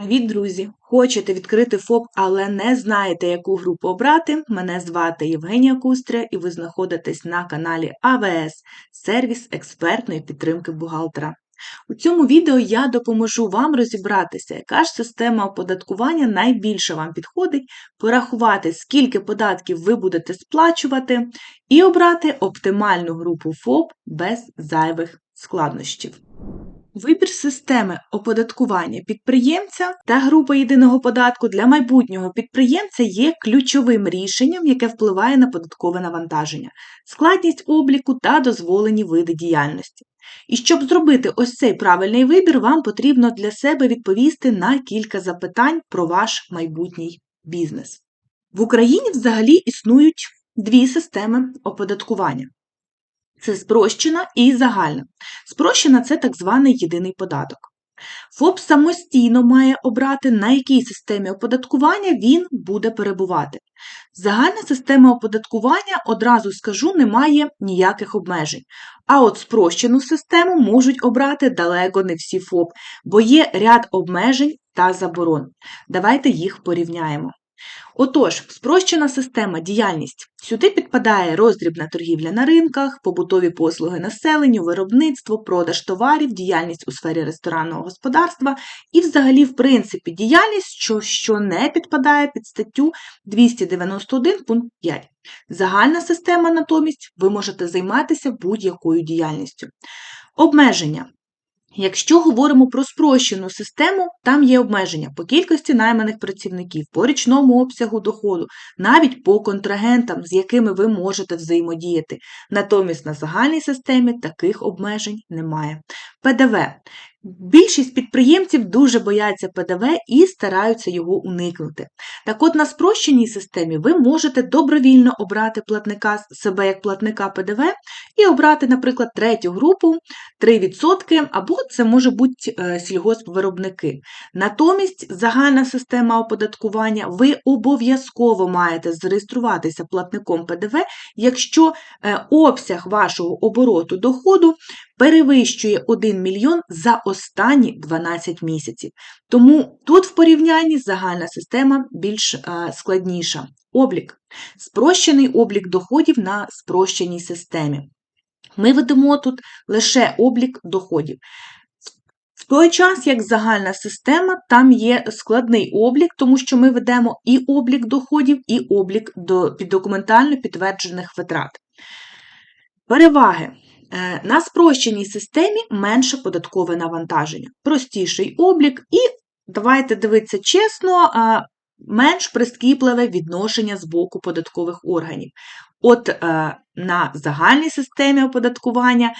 Привіт, друзі! Хочете відкрити ФОП, але не знаєте, яку групу обрати? Мене звати Євгенія Кустря і ви знаходитесь на каналі АВС сервіс експертної підтримки бухгалтера. У цьому відео я допоможу вам розібратися, яка ж система оподаткування найбільше вам підходить, порахувати, скільки податків ви будете сплачувати, і обрати оптимальну групу ФОП без зайвих складнощів. Вибір системи оподаткування підприємця та групи єдиного податку для майбутнього підприємця є ключовим рішенням, яке впливає на податкове навантаження, складність обліку та дозволені види діяльності. І щоб зробити ось цей правильний вибір, вам потрібно для себе відповісти на кілька запитань про ваш майбутній бізнес. В Україні взагалі існують дві системи оподаткування. Це спрощена і загальна. Спрощена це так званий єдиний податок. ФОП самостійно має обрати, на якій системі оподаткування він буде перебувати. Загальна система оподаткування, одразу скажу, не має ніяких обмежень. А от спрощену систему можуть обрати далеко не всі ФОП, бо є ряд обмежень та заборон. Давайте їх порівняємо. Отож, спрощена система діяльність. Сюди підпадає роздрібна торгівля на ринках, побутові послуги населенню, виробництво, продаж товарів, діяльність у сфері ресторанного господарства і, взагалі, в принципі, діяльність, що, що не підпадає під статтю 291 пункт 5. Загальна система натомість ви можете займатися будь-якою діяльністю. Обмеження. Якщо говоримо про спрощену систему, там є обмеження по кількості найманих працівників, по річному обсягу доходу, навіть по контрагентам, з якими ви можете взаємодіяти. Натомість на загальній системі таких обмежень немає. ПДВ. Більшість підприємців дуже бояться ПДВ і стараються його уникнути. Так от на спрощеній системі ви можете добровільно обрати платника себе як платника ПДВ і обрати, наприклад, третю групу 3%, або це можуть бути е, сільгоспвиробники. Натомість загальна система оподаткування ви обов'язково маєте зареєструватися платником ПДВ, якщо е, обсяг вашого обороту доходу перевищує 1 мільйон за останні 12 місяців. Тому тут в порівнянні загальна система більш складніша. Облік. Спрощений облік доходів на спрощеній системі. Ми ведемо тут лише облік доходів. В той час, як загальна система, там є складний облік, тому що ми ведемо і облік доходів, і облік до документально підтверджених витрат. Переваги. Е, на спрощеній системі менше податкове навантаження, простіший облік, і давайте дивитися чесно, менш прискіпливе відношення з боку податкових органів. От е, на загальній системі оподаткування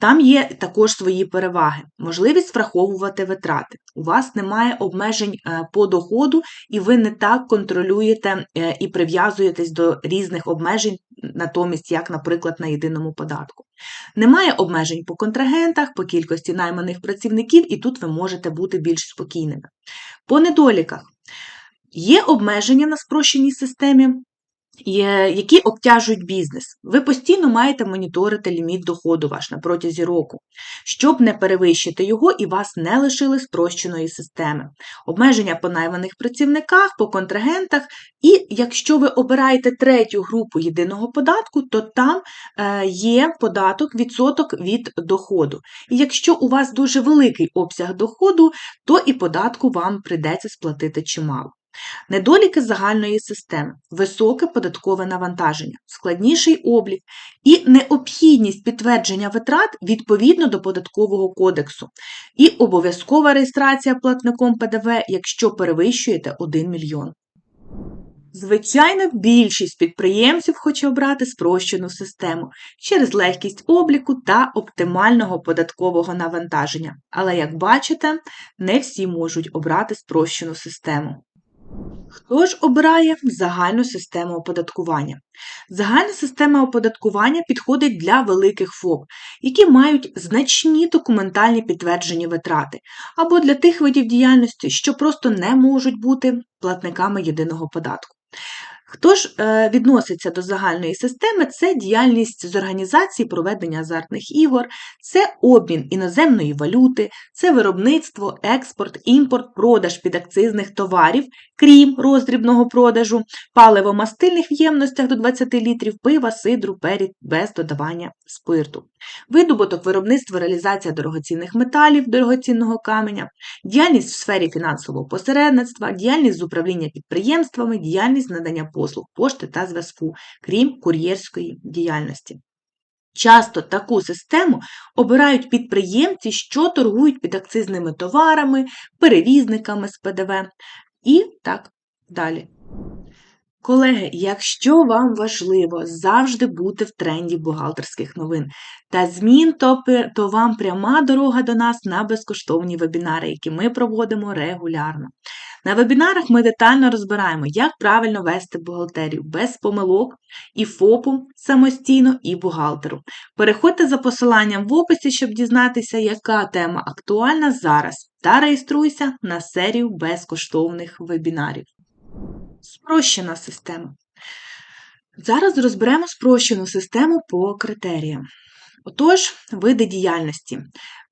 там є також свої переваги, можливість враховувати витрати. У вас немає обмежень е, по доходу, і ви не так контролюєте е, і прив'язуєтесь до різних обмежень, натомість, як, наприклад, на єдиному податку. Немає обмежень по контрагентах, по кількості найманих працівників, і тут ви можете бути більш спокійними. По недоліках. Є обмеження на спрощеній системі які обтяжують бізнес. Ви постійно маєте моніторити ліміт доходу ваш на протязі року, щоб не перевищити його і вас не лишили спрощеної системи. Обмеження по найманих працівниках, по контрагентах, і якщо ви обираєте третю групу єдиного податку, то там е, є податок відсоток від доходу. І якщо у вас дуже великий обсяг доходу, то і податку вам прийдеться сплатити чимало. Недоліки загальної системи, високе податкове навантаження, складніший облік і необхідність підтвердження витрат відповідно до податкового кодексу, і обов'язкова реєстрація платником ПДВ, якщо перевищуєте 1 мільйон. Звичайно, більшість підприємців хоче обрати спрощену систему через легкість обліку та оптимального податкового навантаження. Але, як бачите, не всі можуть обрати спрощену систему. Хто ж обирає загальну систему оподаткування? Загальна система оподаткування підходить для великих ФОП, які мають значні документальні підтверджені витрати, або для тих видів діяльності, що просто не можуть бути платниками єдиного податку. Хто ж е, відноситься до загальної системи? Це діяльність з організації проведення азартних ігор, це обмін іноземної валюти, це виробництво, експорт, імпорт, продаж підакцизних товарів, крім роздрібного продажу, паливо-мастильних ємностях до 20 літрів, пива, сидру, перід без додавання спирту, видобуток виробництва, реалізація дорогоцінних металів, дорогоцінного каменя, діяльність в сфері фінансового посередництва, діяльність з управління підприємствами, діяльність надання послуг пошти та зв'язку, крім кур'єрської діяльності. Часто таку систему обирають підприємці, що торгують підакцизними товарами, перевізниками з ПДВ і так далі. Колеги, якщо вам важливо завжди бути в тренді бухгалтерських новин та змін, то, то вам пряма дорога до нас на безкоштовні вебінари, які ми проводимо регулярно. На вебінарах ми детально розбираємо, як правильно вести бухгалтерію без помилок і ФОПу самостійно, і бухгалтеру. Переходьте за посиланням в описі, щоб дізнатися, яка тема актуальна зараз, та реєструйся на серію безкоштовних вебінарів. Спрощена система. Зараз розберемо спрощену систему по критеріям. Отож, види діяльності.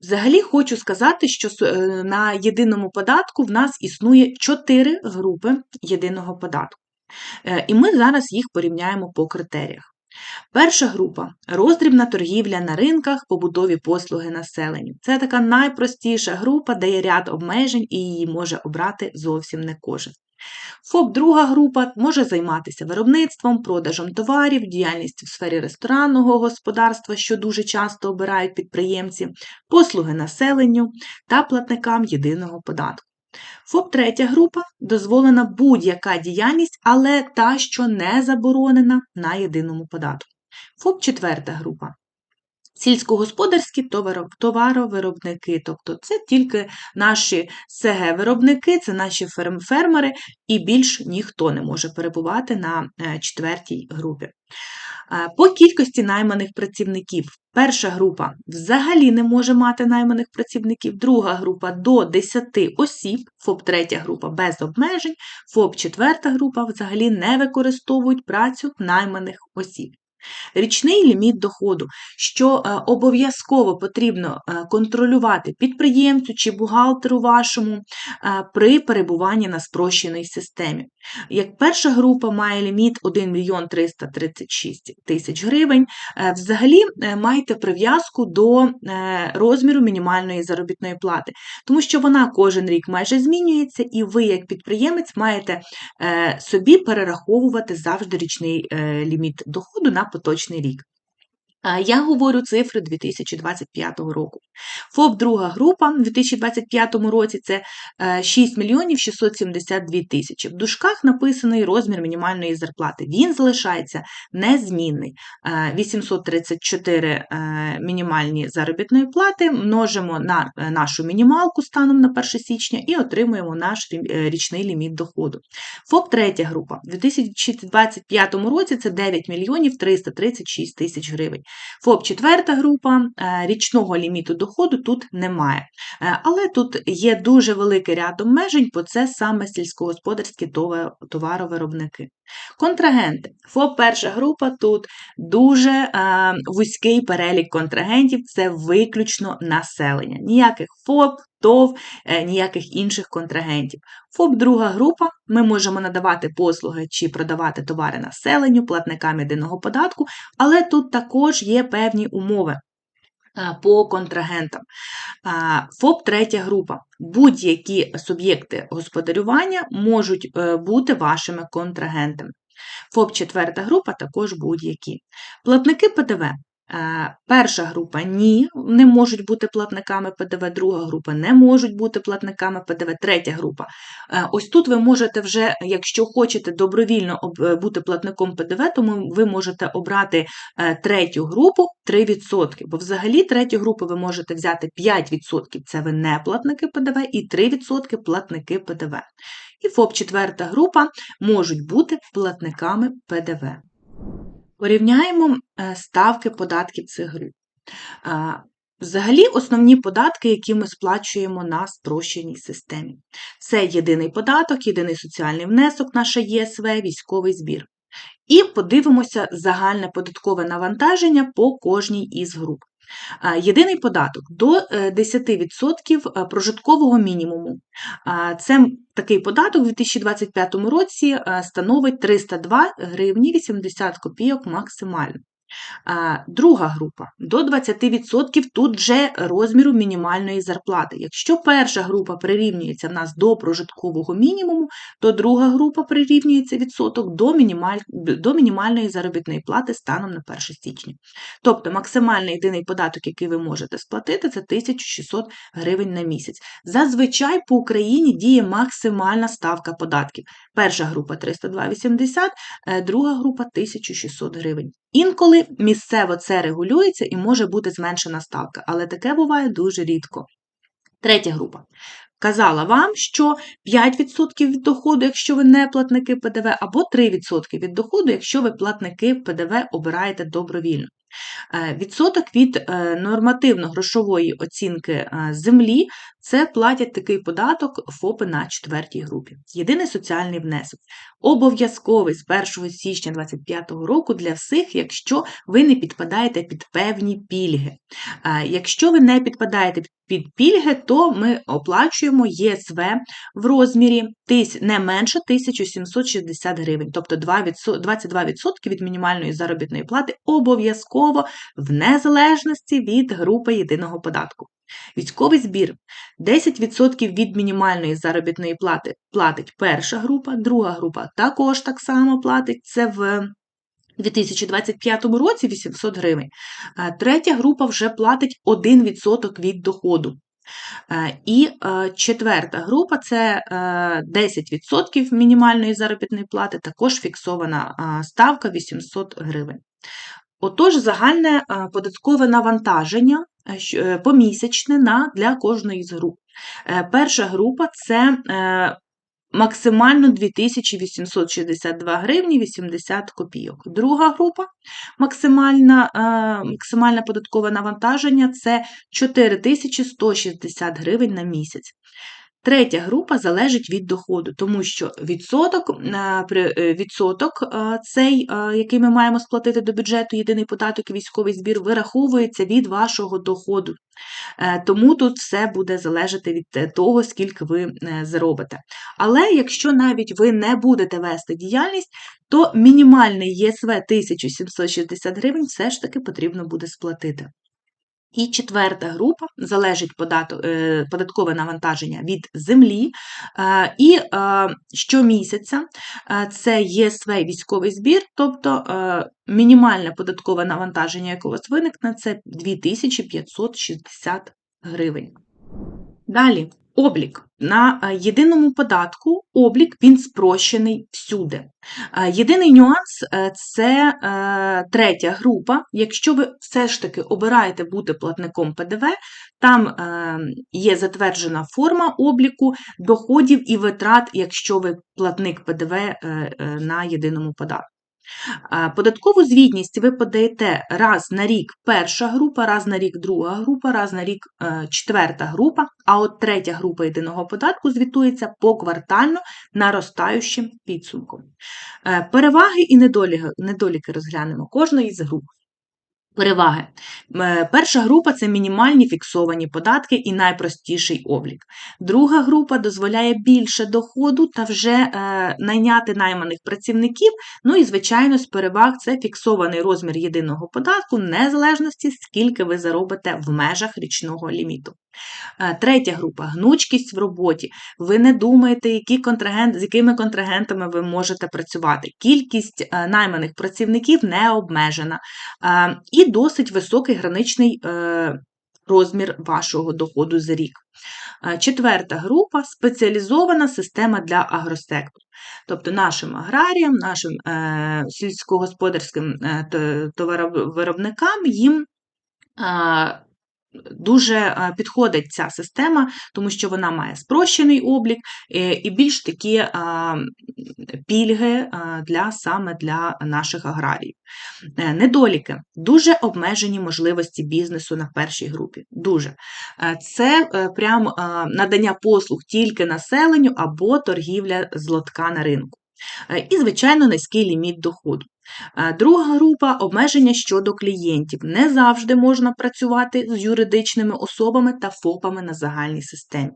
Взагалі хочу сказати, що е, на єдиному податку в нас існує 4 групи єдиного податку. Е, і ми зараз їх порівняємо по критеріях. Перша група роздрібна торгівля на ринках, побутові послуги населенню. Це така найпростіша група, де є ряд обмежень і її може обрати зовсім не кожен. ФОП друга група може займатися виробництвом, продажем товарів, діяльністю в сфері ресторанного господарства, що дуже часто обирають підприємці, послуги населенню та платникам єдиного податку. ФОП третя група дозволена будь-яка діяльність, але та, що не заборонена на єдиному податку. ФОП четверта група Сільськогосподарські товаровиробники, тобто це тільки наші СГ-виробники, це наші фермери, і більш ніхто не може перебувати на е, четвертій групі. Е, по кількості найманих працівників. Перша група взагалі не може мати найманих працівників, друга група до 10 осіб, ФОП третя група без обмежень, ФОП четверта група взагалі не використовують працю найманих осіб. Річний ліміт доходу, що е, обов'язково потрібно е, контролювати підприємцю чи бухгалтеру вашому е, при перебуванні на спрощеній системі. Як перша група має ліміт 1 мільйон 336 тисяч гривень, взагалі майте прив'язку до розміру мінімальної заробітної плати, тому що вона кожен рік майже змінюється, і ви, як підприємець, маєте собі перераховувати завжди річний ліміт доходу на поточний рік. Я говорю цифри 2025 року. ФОП друга група в 2025 році це 6 е, мільйонів 672 тисячі. В дужках написаний розмір мінімальної зарплати. Він залишається незмінний. 834 е, е, мінімальні заробітної плати множимо на нашу мінімалку станом на 1 січня і отримуємо наш річний ліміт доходу. ФОП третя група в 2025 році це 9 мільйонів 336 тисяч гривень. ФОП четверта група, е, річного ліміту доходу тут немає. Е, але тут є дуже великий ряд обмежень, бо це саме сільськогосподарські товаровиробники. Контрагенти. ФОП перша група тут дуже е, вузький перелік контрагентів, це виключно населення. Ніяких ФОП, ТОВ, е, ніяких інших контрагентів. ФОП друга група, ми можемо надавати послуги чи продавати товари населенню, платникам єдиного податку, але тут також є певні умови. Е, по контрагентам. Е, ФОП третя група. Будь-які суб'єкти господарювання можуть бути вашими контрагентами. ФОП четверта група також будь-які. Платники ПДВ Е, перша група ні, не можуть бути платниками ПДВ, друга група не можуть бути платниками ПДВ, третя група. Е, ось тут ви можете вже, якщо хочете добровільно е, бути платником ПДВ, то ви можете обрати третю групу 3%. Бо взагалі третю групу ви можете взяти 5%, це ви не платники ПДВ, і 3% платники ПДВ. І ФОП четверта група можуть бути платниками ПДВ. Порівняємо е, ставки податків цих груп. Взагалі, основні податки, які ми сплачуємо на спрощеній системі. Це єдиний податок, єдиний соціальний внесок, наша ЄСВ, військовий збір. І подивимося загальне податкове навантаження по кожній із груп. Єдиний податок до е, 10% е, прожиткового мінімуму. Це такий податок у 2025 році е, становить 302 гривні 80 копійок максимально. Друга група до 20% тут же розміру мінімальної зарплати. Якщо перша група прирівнюється в нас до прожиткового мінімуму, то друга група прирівнюється відсоток до, мінімаль... до мінімальної заробітної плати станом на 1 січня. Тобто максимальний єдиний податок, який ви можете сплатити, це 1600 гривень на місяць. Зазвичай по Україні діє максимальна ставка податків. Перша група 302,80, е, друга група 1600 гривень. Інколи місцево це регулюється і може бути зменшена ставка, але таке буває дуже рідко. Третя група. Казала вам, що 5% від доходу, якщо ви не платники ПДВ, або 3% від доходу, якщо ви платники ПДВ обираєте добровільно. Е, відсоток від е, нормативно-грошової оцінки е, землі це платять такий податок ФОПи на четвертій групі. Єдиний соціальний внесок. Обов'язковий з 1 січня 2025 року для всіх, якщо ви не підпадаєте під певні пільги. Якщо ви не підпадаєте під пільги, то ми оплачуємо ЄСВ в розмірі не менше 1760 гривень, тобто 22% від мінімальної заробітної плати обов'язково в незалежності від групи єдиного податку. Військовий збір 10% від мінімальної заробітної плати платить перша група, друга група також так само платить. Це в 2025 році 800 гривень. Третя група вже платить 1% від доходу. І четверта група це 10% мінімальної заробітної плати, також фіксована ставка 800 гривень. Отож, загальне податкове навантаження Е, помісячне на, для кожної з груп. Е, перша група це е, максимально 2862 гривні 80 копійок. Друга група максимальна, максимальне податкове навантаження це 4160 гривень на місяць. Третя група залежить від доходу, тому що відсоток, е, е, відсоток е, цей, який ми маємо сплатити до бюджету, єдиний податок і військовий збір, вираховується від вашого доходу. Тому тут все буде залежати від того, скільки ви заробите. Але якщо навіть ви не будете вести діяльність, то мінімальний ЄСВ 1760 гривень все ж таки потрібно буде сплатити. І четверта група залежить е, податкове навантаження від землі. Е, і е, щомісяця це є свій військовий збір, тобто мінімальне податкове навантаження, яке у вас виникне, це 2560 гривень. Далі Облік. На е, єдиному податку облік він спрощений всюди. Е, єдиний нюанс е, це третя група. Якщо ви все ж таки обираєте бути платником ПДВ, там є затверджена форма обліку доходів і витрат, якщо ви платник ПДВ на єдиному податку. Податкову звітність ви подаєте раз на рік перша група, раз на рік друга група, раз на рік е, четверта група, а от третя група єдиного податку звітується поквартально наростаючим підсумком. Е, переваги і недоліки, розглянемо кожної з груп. Переваги. Е, перша група це мінімальні фіксовані податки і найпростіший облік. Друга група дозволяє більше доходу та вже е, найняти найманих працівників. Ну і, звичайно, з переваг це фіксований розмір єдиного податку, незалежності, скільки ви заробите в межах річного ліміту. Е, третя група гнучкість в роботі. Ви не думаєте, які контрагент, з якими контрагентами ви можете працювати. Кількість найманих працівників не обмежена. Е, досить високий граничний розмір вашого доходу за рік. Четверта група спеціалізована система для агросектору. Тобто нашим аграріям, нашим е, сільськогосподарським е, товаровиробникам їм дуже е, підходить ця система, тому що вона має спрощений облік е, і більш такі пільги е, для саме для наших аграріїв. Недоліки дуже обмежені можливості бізнесу на першій групі. Дуже. Це прям надання послуг тільки населенню або торгівля з лотка на ринку. І, звичайно, низький ліміт доходу. Е, Друга група обмеження щодо клієнтів. Не завжди можна працювати з юридичними особами та ФОПами на загальній системі.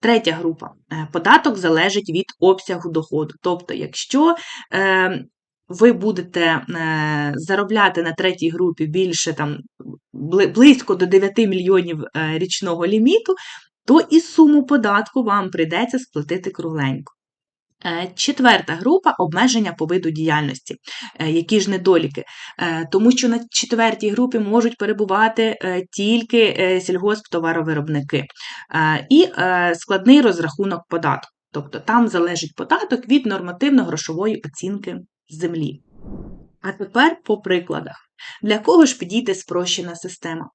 Третя група е, податок залежить від обсягу доходу. Тобто, якщо е, ви будете заробляти на третій групі більше там близько до 9 мільйонів річного ліміту, то і суму податку вам прийдеться сплатити кругленько. Е, Четверта група обмеження по виду діяльності. Е, Які ж недоліки? Е, Тому що на четвертій групі можуть перебувати тільки сільгосптоваровиробники і складний розрахунок податку. Тобто там залежить податок від нормативно-грошової оцінки землі. А тепер по прикладах. Для кого ж підійде спрощена система?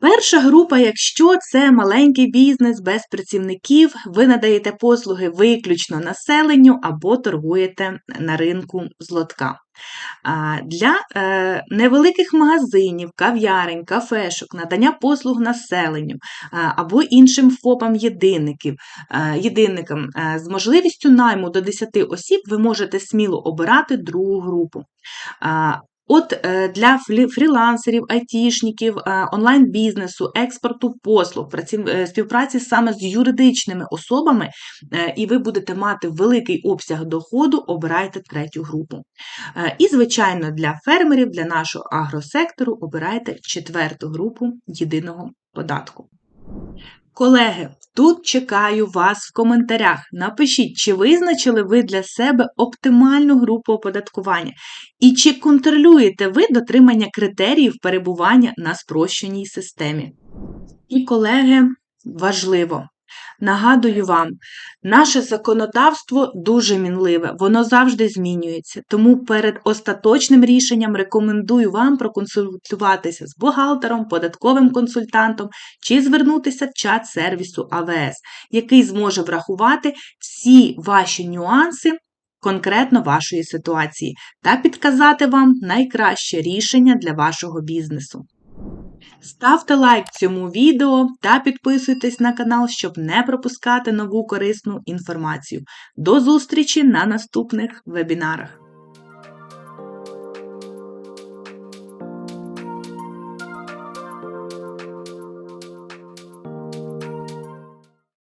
Перша група, якщо це маленький бізнес без працівників, ви надаєте послуги виключно населенню або торгуєте на ринку з лотка. Для е, невеликих магазинів, кав'ярень, кафешок, надання послуг населенню або іншим ФОПам єдинників, е, єдинникам е, з можливістю найму до 10 осіб ви можете сміло обирати другу групу. От е, для фрілансерів, айтішників, е, онлайн-бізнесу, експорту послуг, е, співпраці саме з юридичними особами, і ви будете мати великий обсяг доходу, обирайте третю групу. І, звичайно, для фермерів, для нашого агросектору обирайте четверту групу єдиного податку. Колеги, тут чекаю вас в коментарях. Напишіть, чи визначили ви для себе оптимальну групу оподаткування, і чи контролюєте ви дотримання критеріїв перебування на спрощеній системі. І, колеги, важливо. Нагадую вам, наше законодавство дуже мінливе, воно завжди змінюється. Тому перед остаточним рішенням рекомендую вам проконсультуватися з бухгалтером, податковим консультантом чи звернутися в чат сервісу АВС, який зможе врахувати всі ваші нюанси конкретно вашої ситуації та підказати вам найкраще рішення для вашого бізнесу. Ставте лайк цьому відео та підписуйтесь на канал, щоб не пропускати нову корисну інформацію. До зустрічі на наступних вебінарах!